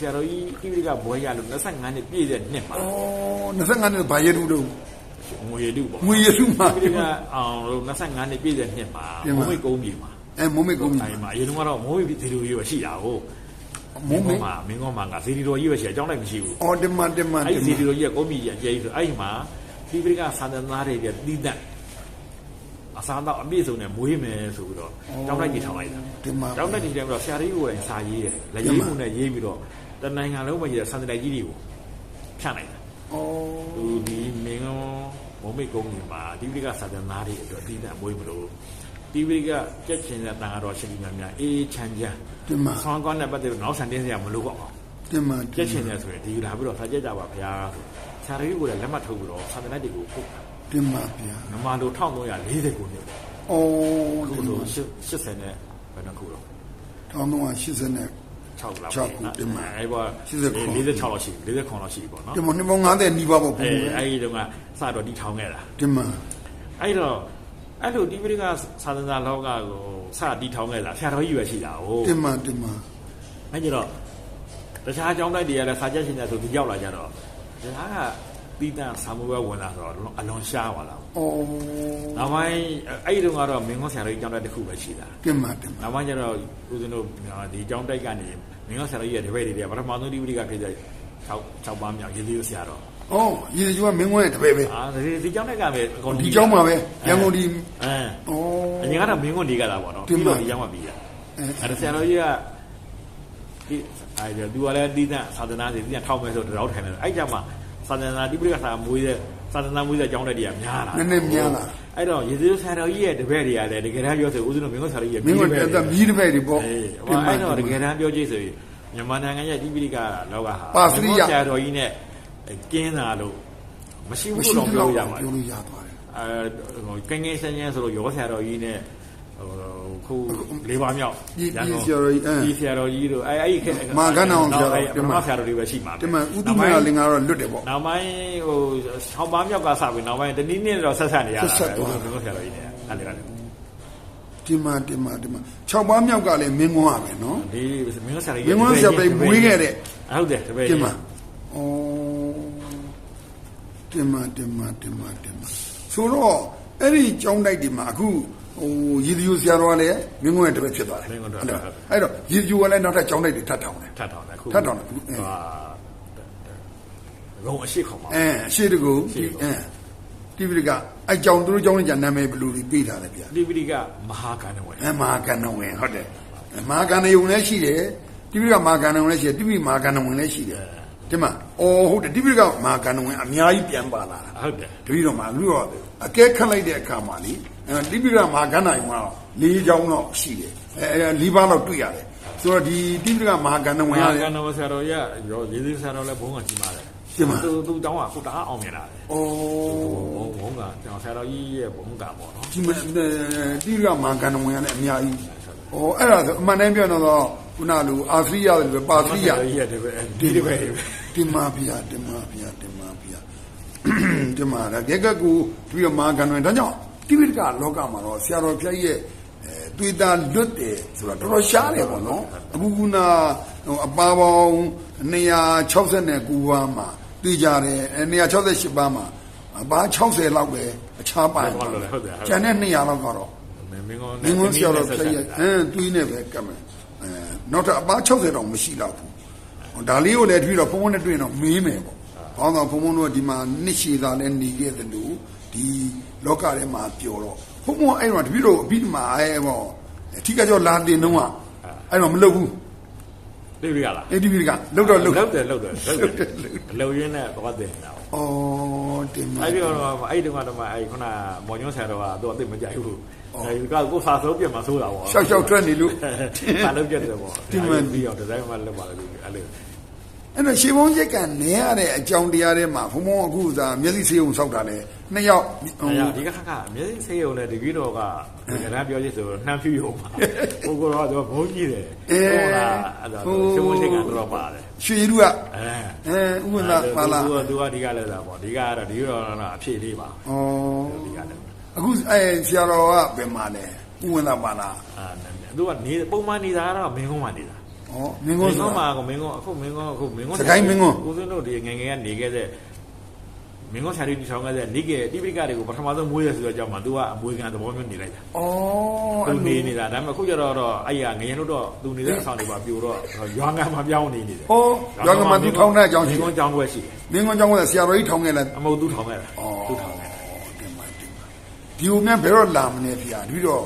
ဆရာတော်ကြီးတိပိဋကဘွဲရလို့25နှစ်ပြည့်တဲ့နှစ်မှာဩ25နှစ်ဘာရတူတော့ငွေတုပေါ့ငွေရတူမှာတိပိဋကအောင်လို့25နှစ်ပြည့်တဲ့နှစ်မှာပြန်ပါမုံမိတ်ကုန်းပြည်မှာအဲမုံမေကုန်းအဲဒီမှာအရင်ကတော့မိုးမိတ်ဒီလိုကြီးပဲရှိတာကိုမုံမေမှာမင်းကောမှာငါဇီဒီတော်ကြီးပဲရှိအကြောင်းလိုက်မရှိဘူးဩတမန်တမန်အဲ့ဒီဇီဒီတော်ကြီးကကုန်းပြည်ကြီးအကျဲကြီးဆိုအဲ့ဒီမှာတိပိဋကသာသနာတွေပြတီးတန့်အစားတော့အပြည့်စုံနဲ့မွေးမယ်ဆိုပြီးတော့ကြောင်းလိုက်ကြီးထောင်လိုက်တာတမန်ကျောင်းတက်တည်တယ်ပြီးတော့ဆရာကြီးကိုယ်တိုင်စာရေးတယ်လက်ရေးမှုနဲ့ရေးပြီးတော့ တနိုင်ငံလုံးမှာရေးတဲ့စံတိုက်ကြီးတွေကိုဖြန့်လိုက်တာဩသူဒီမင်းကောမုံမိတ်ကုန်းကြီးမှာဒီပိကစာသနာတွေအတွက်အတိအကျမွေးမလို့ဒီပိကကြက်ချင်တဲ့တန်ကတော့ရှင်ကြီးများများအေးချမ်းချမ်းတမန်ဆောင်းကောင်းတဲ့ပတ်သက်လို့နောက်ဆန်တင်းစရာမလိုတော့အောင်တမန်ကြက်ချင်တယ်ဆိုရင်ဒီလာပြီးတော့စာကြက်ကြပါဗျာဆိုဆရာကြီးကိုယ်တိုင်လက်မှတ်ထုတ်ပြီးတော့စာသနာတွေကိုပို့တာတမန်ဗျာနမလို1340ခုနှစ်ဩခုတမဆိုန်80နဲ့ဘယ်နှခုတော့1380နဲ့ 6လောက်6ခုတင်မှာအဲ့ဘော89 46လောက်ရှိ49လောက်ရှိပေါ့နော်တမန်နှစ်ပေါင်း90နီးပါးပေါ့ဘုအဲရားအဲ့ဒီတုန်းကစတော့တီထောင်ခဲ့တာတမန်အဲ့တော့အဲ့လိုဒီပရိကသာသနာလောကကိုစတီထောင်ခဲ့တာဆရာတော်ကြီးပဲရှိတာဟုတ်တမန်တမန်အဲ့ကြတော့တခြားအကြောင်းတိုက်တွေကလည်းစာချက်ရှင်တဲ့ဆိုဒီရောက်လာကြတော့ဒါက တီးတန့်ဆာမွေးဝင်လာဆိုတော့အလွန်ရှားပါလားဩနောက်ပိုင်းအဲ့ဒီတုန်းကတော့မင်းကောဆရာတော်ကြီးအကြောင်းတိုက်တစ်ခုပဲရှိတာတမန်တမန်နောက်ပိုင်းကျတော့ဦးဇင်းတို့ဒီအကြောင်းတိုက်ကနေမင်းကောဆရာတော်ကြီးရဲ့တပည့်တွေတည်းပထမဆုံးဒီပရိကဖြစ်တဲ့6 6ပါးမြောက်ရေသေးဆရာတော်ဩရေကျူကမင်းဝဲတပည့်ပဲအာဒီဒီကြောင်းတိုက်ကပဲအကုန်ဒီကျောင်းမှာပဲရန်ကုန်ဒီအဲဩအရင်ကတော့မင်းကုန်နေကြတာပေါ့နော်တင်ပြီးပါတော့ဒီကျောင်းမှာပြီးတာအဲအဲ့ဒါဆရာတော်ကြီးကဒီအဲဒီသူကလည်းတီးတဲ့သာသနာစီတီးတဲ့ထောက်မဲ့ဆိုတော့ထိုင်တယ်အဲ့ကြမှာ သာသနာတိပိဋကသာမွေးတဲ့သာသနာမွေးတဲ့ကျောင်းတက်တွေကများလာနည်းနည်းများလာအဲ့တော့ရေသေးဆရာတော်ကြီးရဲ့တပည့်တွေကလည်းတကယ်တမ်းပြောဆိုဦးဇင်းတို့မင်းကုန်ဆရာတော်ကြီးရဲ့မင်းဝဲတမီးတပည့်တွေပေါ့အေးဟိုအဲ့တော့တကယ်တမ်းပြောကြည့်ဆိုရင်မြန်မာနိုင်ငံရဲ့တိပိဋကလောကဟာပါစရိယဆရာတော်ကြီးနဲ့ကင်းတာလို့မရှိမဘူးရှိလို့ဘူးပြောတော့ရပါပြောဘူးလို့ရသွားတယ်အဲဟိုကင်းကင်းဆန်းဆန်းဆိုလို့ရောဆရာတော်ကြီးနဲ့ ဟိုခုလေးပါးမြောက်ဒီရန်ဒီကုန်ဆရာတော်ကြီးအဲဒီဆရာတော်ကြီးတို့အဲအဲ့ဒီခေတ်မာကန်းအောင်ဆရာတော်ဒီမှာဆရာတော်တွေပဲရှိမှာပဲတမန်ဥတုမရလင်္ကာတော့လွတ်တယ်ပေါ့နောက်ပိုင်းဟိုဆောင်းပါးမြောက်ကစပြီးနောက်ပိုင်းတနည်းနည်းတော့ဆက်ဆက်နေရတာဆက်ဆက်သွားပဲဒီဆရာတော်ကြီးနဲ့အဲ့ဒီကလည်းဒီမှာဒီမှာဒီမှာ6ပါးမြောက်ကလည်းမင်းကွန်းရပဲနော်ဒီမင်းဆရာတော်မကြီးင်းကွန်းဆရာပဲမွေးခဲ့တဲ့ဟုတ်တယ်တပည့်ဒီကြီးမှာဩဒီမှာဒီမှာဒီမှာဒီမှာဆိုတော့အဲ့ဒီကျောင်းတိုက်ဒီမှာအခုဟိုရည်သူဆရာတော်ကလည်းမင်းကွန်းရဲ့တပည့်ဖြစ်သွားတယ်မင်းကွန်းတော်ဟုတ်လားအဲ့တော့ရည်သူကလည်းနောက်ထပ်ကျောင်းတိုက်တွေထပ်ထောင်တယ်ထပ်ထောင်တယ်ခုထပ်ထောင်တယ်ခုအဲဟာရုံအရှိခေါ်မှာအဲအရှိတကူရှေ့တကူအဲတိပိဋကအဲ့ကျောင်းသူတို့ကျောင်းလေးကြာနာမည်ဘယ်လိုဒီပေးထားလဲဗျာဒီပိဋကမဟာကန္နဝေအဲမဟာကဏ္ဍဝင်ဟုတ်တယ်အဲမဟာကဏ္ဍယုံလည်းရှိတယ်တိပိဋကမဟာကဏ္ဍဝင်လည်းရှိတယ်တိပိမဟာကဏ္ဍဝင်လည်းရှိတယ် ဒီမှာအော်ဟုတ်တယ်တိပိဋကမဟာကဏ္ဍဝင်အများကြီးပြန်ပါလာတာဟုတ်တယ်တတိတော်မှာလူတော့အကဲခတ်လိုက်တဲ့အခါမှာလေအဲတိပိဋကမဟာကဏ္ဍယုံကတော့လေးချောင်းတော့ရှိတယ်အဲအဲလေးပါးတော့တွေ့ရတယ်ဆိုတော့ဒီတိပိဋကမဟာကဏ္ဍဝင်မရဟာတယ်ကန္နဝေဆရာတော်ကြီးကရောရေးသေးဆရာတော်လည်းဘုန်းကကြီးမားတယ်ကြီးမားသူသူတောင်းကခုတအားအောင်မြင်လာတယ်အော်ဘုံဘုံကကျွန်တော်ဆရာတော်ကြီးရဲ့ဘုံကပေါ့နော်ဒီမတိပိဋကမဟာကဏ္ဍဝင်ရတယ်အများကြီးအော်အဲ့ဒါဆိုအမှန်တမ်းပြောတော့ ခုနလိုအာဖရိယတယ်ပါဖရိယဆရာတော်ကြီးရဲ့ဒီပဲဒီဒီပဲတင်မာဗျာတင်မာဗျာတင်မာဗျာတင်မာရကက်ကကူပြီးတော့မာကန်ဝင်ဒါကြောင့်တိပိဋကလောကမှာတော့ဆရာတော်ဖျက်ရဲ့အဲတွေ့တာလွတ်တယ်ဆိုတော့တော်တော်ရှားတယ်ပေါ့နော်အခုခုနဟိုအပါပေါင်း269ပါးမှာတွေ့ကြတယ်အဲ268ပါးမှာဘာ60လောက်ပဲအခြားပါကျန်တဲ့200လောက်ကတော့မင်းမင်းကောမင်းကွန်းဆရာတော်ဖျက်ရဲ့အဲတွေးနေပဲကတ်မယ်အဲ နောက်ထပ်အပါ60တောင်မရှိတော့ဘူးဟိုဒါလေးကိုလည်းတပည့်တော့ဘုံဘုံနဲ့တွေ့ရင်တော့မင်းမယ်ပေါ့။ဘောင်းတော့ဘုံဘုံတို့ကဒီမှာနှစ်ရှည်သာလည်းနေခဲ့တယ်လို့ဒီလောကထဲမှာပြောတော့ဘုံဘုံအဲ့တော့တပည့်တို့အပြီးမှာအဲပေါ့အထီးကကြောလာတင်တော့ကအဲ့တော့မလုပ်ဘူးသိပြီလားအဲ့ဒီတပည့်ကလုတ်တော့လုတ်လောက်တယ်လောက်တယ်လောက်တယ်လုံရင်းနဲ့ဘာတင်တာဩ တင်မှာအဲ့ဒီတော့အဲ့ဒီတော့တော့အဲ့ခုနမော်ညွှန်းဆရာတော်ကတော့သူအသိမကြိုက်ဘူးအဲဒီကကိုစာဆုံးပြတ်မှာဆိုတာပေါ့ရှောက်ရှောက်ထွက်နေလို့ဘာလုပ်ကြတယ်ပေါ့ဒီမှာပြီးတော့ဒီဇိုင်းမှလုပ်ပါလို့အဲ့လို အဲ့တော့ရှေးဘုံရိတ်ကနေရတဲ့အကြောင်းတရားတွေမှာဘုံဘုံအခုသာမျက်စိစေးုံဆောက်တာလေနှစ်ယောက်ဟိုအဲ့ဒီကခကအမြဲဆေးရုံနဲ့ဒီကြီးတော်ကငရမ်းပြောချင်ဆိုနှမ်းဖြူရုံပါဘိုးကတော့ဘုန်းကြီးတယ်ဟုတ်လားအဲ့ဒါရှုံးမရှိကတော့ပါတယ်ရွှေလူကအဲအဲဥပမာပါလားသူကသူကဒီကလည်းသာပေါ့ဒီကကတော့ဒီကတော့အဖြည့်လေးပါဩဒီကလည်းအခုအဲဆရာတော်ကဘယ်မှာလဲဥဝင်သာပါလားအာသူကနေပုံမှန်နေတာကတော့မင်းကုန်းမှနေတာ ဩမင်းကုန်းမဆိုင်းကုန်းတာမှာကမင်းကုန်းအခုမင်းကုန်းအခုမင်းကုန်းစကိုင်းမင်းကုန်းဦးစင်းတို့ဒီငယ်ငယ်ကနေခဲ့တဲ့မင်းကုန်းဆရာကြီးဆောင်ခဲ့တဲ့နေကတိပိကတွေကိုပထမဆုံးမွေးရဆိုတော့ကြောင့်မှ तू ကအမွေခံသဘောမျိုးနေလိုက်တာဩသူနေနေတာဒါပေမဲ့အခုကျတော့တော့အဲ့ရငရင်တို့တော့သူနေတဲ့အဆောင်တွေပါပြိုတော့ရွာငံမှာပြောင်းနေနေတယ်ဩရောကမသူထောင်းတဲ့အကြောင်းမရှိင်းတယ်ကုန်းကျောင်းခွဲရှိတယ်မင်းကုန်းကျောင်းကဆရာတော်ကြီးထောင်းခဲ့လားအမဟုတ်သူထောင်ခဲ့တာဩသူထောင်ခဲ့တင်ပါတင်ပါဒီဦးမြန်ဘယ်တော့လာမလဲဗျာဒီတော့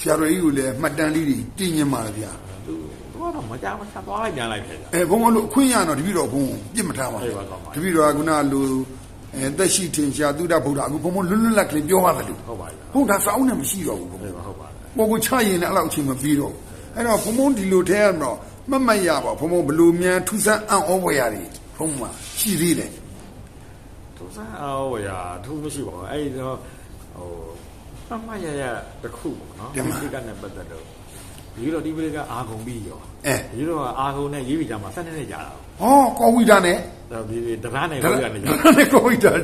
ဆရာတော်ကြီးကိုလည်းမှတ်တမ်းလေးတွေတည်ညင်ပါလေဗျာသူတော့ မကြောက်မဆက်သွားလိုက်ပြန်လိုက်ပြန်အဲဘုံဘုံတို့အခွင့်ရတော့တပည့်တော်ဘုံပြစ်မထားပါအေးဘူးပါကောင်းပါတပည့်တော်ကခုနလူအဲသက်ရှိထင်ရှားသုဒ္ဓဗုဒ္ဓအခုဘုံဘုံလွတ်လွတ်လပ်ကလေးပြောရတယ်လို့ဟုတ်ပါပြီဟုတ်ဒါစောင်းနဲ့မရှိတော့ဘူးဘုံဟုတ်ပါဟုတ်ပါကိုကိုချရင်လည်းအဲ့လောက်အချိန်မပြီးတော့ဘူးအဲ့တော့ဘုံဘုံဒီလိုထဲရတော့မတ်မတ်ရပါဘုံဘုံဘလူမြန်ထူဆန်းအံ့ဩဖွယ်ရတယ်ဘုံမှာရှိသေးတယ်သူစားအော်ရသူမရှိပါဘူးအဲ့တော့ဟိုအမရရတခုပေါ့နော်ဒီကနဲ့ပတ်သက်တော့ ဒီတော့ဒီပရိကအာဂုံပြီးရောအဲဒီတော့အာဂုံနဲ့ရေးပြီးကြမှာဆက်နေနေကြတာဟောကောဝိဒါနဲ့တော့ဒီတရားနဲ့ဒါပြောရနေကြနဲ့ကောဝိဒါရာ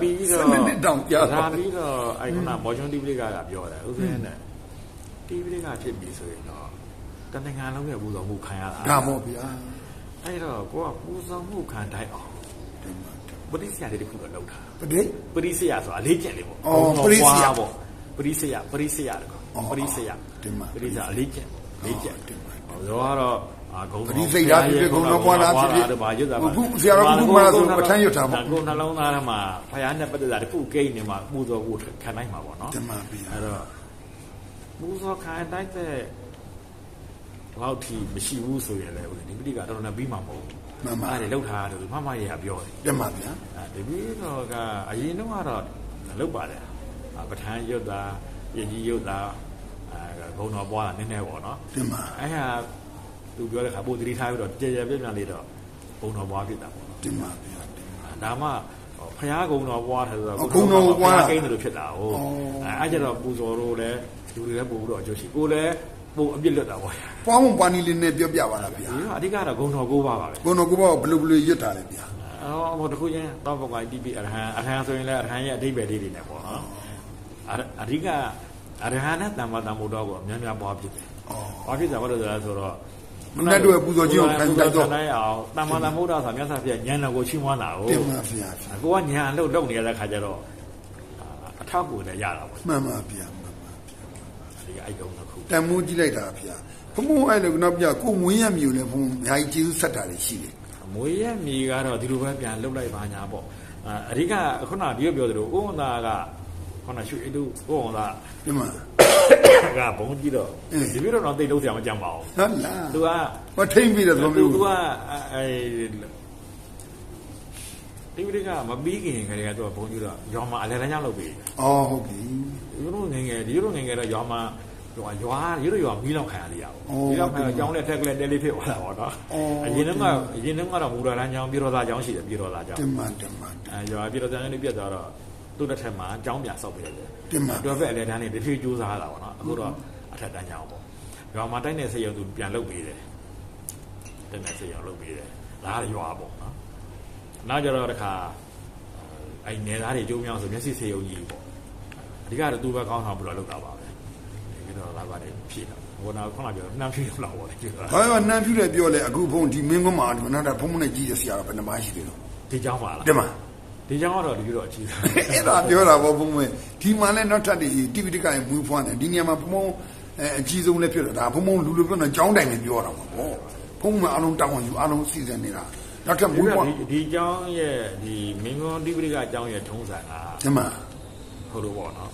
ပြီးတော့စနေနေ့တောင်ကြားတော့ရာပြီးတော့အဲ့ခုနမော်ချွန်ဒီပရိကကပြောတယ်ဥစဉ်နဲ့ဒီပရိကဖြစ်ပြီဆိုရင်တော့တနင်္ဂနွေလုံးရဲ့ပူဇော်မှုခံရတာဒါမို့ဗျာအဲ့တော့ကိုကပူဇော်မှုခံတိုင်းအောင်တင်ပါတင်ပရိစ္ဆေယတွေတခုတော့လောက်တာပတိပရိစ္ဆေယဆိုတာအလေးကျင့်လေးပေါ့အော်ပရိစ္ဆေယပေါ့ပရိစ္ဆေယပရိစ္ဆေယတကောအော် ပရိစ္ဆေယတင်ပါပရိစ္ဆေယအလေးကျင့်ပေါ့လေးကျင့်တင်ပါဟောတော့အာဂုံပရိစိတ်ဓာတ်ဖြစ်ဖြစ်ဂုဏ်တော်ပွားတာဖြစ်ဖြစ်ဘာရွတ်တာအခုဆရာတော်ကခုမှလာဆိုပဋ္ဌာန်းရွတ်တာပေါ့ကိုယ်နှလုံးသားထဲမှာဖယားနဲ့ပတ်သက်တာတခုကိန်းနေမှာပူဇော်ဖို့ခံနိုင်မှာပေါ့နော်တင်ပါဗျာအဲ့တော့ပူဇော်ခံတိုင်းတဲ့လောက်ထီမရှိဘူးဆိုရင်လည်းဒီပဋိကတော့လည်းပြီးမှာမဟုတ်ဘူးမှန်ပါအဲ့ဒါလောက်ထားတယ်သူမမရေကပြောတယ်တင်ပါဗျာအဲဒီပြီးတော့ကအရင်တော့ကတော့လုတ်ပါတယ်အာပဋ္ဌာန်းရွတ်တာပြည်ကြီးရွတ်တာ အဲဘုံတော်ပွားတာနည်းနည်းပေါ့နော်တင်ပါအဲ့ဟာသူပြောတဲ့ခါပို့သတိထားပြီးတော့ကြေကြေပြည့်ပြည့်လေးတော့ဘုံတော်ပွားဖြစ်တာပေါ့နော်တင်ပါဗျာတင်ပါဒါမှဖျားကုံတော်ပွားတယ်ဆိုတော့ဂုဏ်တော်ပွားတာကိန်းတယ်လို့ဖြစ်တာဟုတ်အော်အဲအဲ့ကျတော့ပူဇော်တို့လည်းလူတွေလည်းပို့ပြီးတော့အကျိုးရှိကိုယ်လည်းပို့အပြစ်လွတ်တာပေါ့ဒီပွားမပွားနီလေးနဲ့ပြောပြပါလားဗျာတော့အဓိကတော့ဂုံတော်ကိုးပါပါပဲဘုံတော်ကဘောဘလူဘလူရွတ်တာလေဗျာအော်ဟိုတခုချင်းတော့ဘုံကတိပိအရဟံအရဟံဆိုရင်လည်းအရဟံရဲ့အဓိပ္ပာယ်လေးတွေနဲ့ပေါ့နော်အရအဓိက အရဟံနဲ့တမ္မာတမ္မုဒ္ဒောကိုအများများပွားဖြစ်တယ်ဩ။ဘာဖြစ်ကြဘာလို့လဲဆိုတော့မနက်တို့ရဲ့ပူဇော်ခြင်းကိုခံယူလိုက်တော့ခံနိုင်အောင်တမ္မာတမ္မုဒ္ဒောဆိုတာမြတ်စွာဘုရားဉာဏ်တော်ကိုချီးမွမ်းတာကိုတင်ပါဗျာကိုကဉာဏ်လို့လုပ်နေရတဲ့ခါကျတော့အာအထောက်ကိုလည်းရတာပေါ့မှန်ပါဗျာမှန်ပါ။ဒီအဲ့ကုန်းတစ်ခုတန်မိုးကြည့်လိုက်တာဗျာဘုံဘုံအဲ့လိုကတော့ဗျာကိုမွေးရမျိုးလဲဘုံအများကြီးကျေးဇူးဆက်တာတွေရှိတယ်။မွေးရမြေကတော့ဒီလိုပဲပြန်လှုပ်လိုက်ပါညာပေါ့။အာအဓိကခုနဒီလိုပြောသလိုဥဝန္တာက ခုနရွှေတုဥဝန္တာဒီမှာကဘုံကြီးတော့အင်းဒီလိုတော့တိတ်လုံးဆရာမကြမ်းပါဘူးဟုတ်လား။ तू ကမထိမ့်ပြီးတဲ့သဘောသူမျိုးကအဲဒီဝိကမပြီးခင်ခရီးကတော့ဘုန်းကြီးတော့ရွာမှာအလဲတန်းကြောင်းလုပ်ပြီးအော်ဟုတ်ပြီဒီလိုငယ်ငယ်ဒီလိုငယ်ငယ်တော့ရွာမှာရွာရွာရွရွာမီးလောက်ခံရလေရအောင်မီးလောက်ခံရကြောင်းလက်ထက်ကလေးတဲလေးဖြစ်သွားတာပေါ့နော်အရင်ကအရင်ကတော့မူရလန်းကြောင်းပြည်တော်သားကြောင်းရှိတယ်ပြည်တော်သားကြောင်းတင်မှန်တင်မှန်အဲရွာပြည်တော်သားကြောင်းလေးပြတ်သွားတော့ သူ့တစ်ထက်မှာကြောင်းပြန်ဆောက်ပြရတယ်တင်မှန်တော်ဘက်အလဲတန်းလေးတစ်ဖြည်းကြိုးစားတာပေါ့နော်အခုတော့အထက်တန်းကြောင်းပေါ့ရွာမှာတိုက်နေစေရုံသူပြန်လုပ်ပြီးတယ်တိုက်နေစေရုံလုပ်ပြီးတယ်လားရွာပေါ့နော်နောက်ကြတော့တခါအဲ့နေသားတွေကျုံမြောင်းဆိုမျက်စိစေရုံကြီးပေါ့အဓိကတော့သူ့ဘက်ကောင်းဆောင်ပြီးတော့လုပ်တာပါပဲဒီတော့လာပါတယ်ဖြည့်တာဟိုနောက်ခုနကပြောနှမ်းဖြည့်လောက်ပေါ့လေဒီတော့ဘာမှနန်းဖြူတယ်ပြောလဲအခုဘုံဒီမင်းကွန်းမှာတော့နောက်တာဘုံမနဲ့ကြီးရဆရာတော့ဘယ်နှမရှိသေးလို့ဒီကြောင်းပါလားတင်မှာ ဒီကြောင်ကတော့ဒီလိုအခြေခံအဲ့ဒါပြောတာပေါ့ဘုံမင်းဒီမှာလည်းနောက်ထပ်ဒီ TV တကရင်မွေးဖွားတယ်ဒီနေရာမှာဘုံမအကြီးဆုံးလည်းဖြစ်တော့ဒါဘုံမလူလူပြောတော့ကြောင်းတိုင်ပဲပြောတာပေါ့ဘုံမအလုံးတောင်းယူအလုံးစီစဉ်နေတာနောက်ထပ်မွေးဖွားဒီကြောင်းရဲ့ဒီမင်းကွန် TV တကကြောင်းရဲ့ထုံးစံကဒီမှာဟုတ်လို့ပေါ့နော်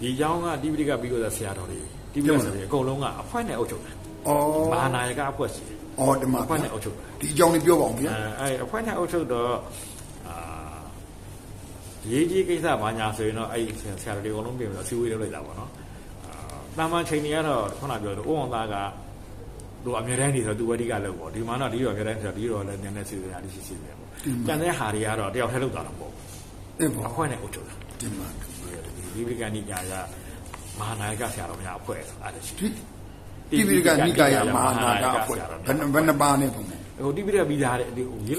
ဒီကြောင်းက TV တကပြီးတော့ဆရာတော်လေး TV တကဆိုရင်အကုန်လုံးကအဖွဲနဲ့အုပ်ချုပ်တယ်ဩဘာနာယကအဖွဲစီဩဒီမှာအဖွဲနဲ့အုပ်ချုပ်တယ်ဒီကြောင်းလေးပြောပါဦးခင်ဗျအဲအဲအဖွဲနဲ့အုပ်ချုပ်တော့ အာရေးကြီးကိစ္စဘာညာဆိုရင်တော့အဲ့ဆရာတော်တွေအကုန်လုံးပြင်ပြီးတော့စီဝေးလုပ်လိုက်တာပေါ့နော်အာတာမန်ချိန်တွေကတော့ခုနပြောလို့ဥဝန်သားကသူအမြဲတမ်းနေဆိုသူဝတိကလုပ်ပေါ့ဒီမှာတော့ဒီရောအမြဲတမ်းဆိုဒီရောလည်းနည်းနည်းစီစဉ်ရလေးရှိရှိပဲပေါ့ကျန်တဲ့ဟာတွေကတော့တယောက်တည်းလုပ်တာတော့မဟုတ်အင်းဘူးပေါ့အဖွဲနဲ့အုပ်ချုပ်တာတင်မှာဒီဝိကနိကာယမဟာနာယကဆရာတော်များအဖွဲ့ဆိုအဲ့ဒါရှိဒီတိပိတကနိကာယမဟာနာကအဖွဲ့ဘယ်နှဘယ်နှပါနဲ့ဘုံဟိုတိပိဋကပြီးသားတဲ့ဒီဟို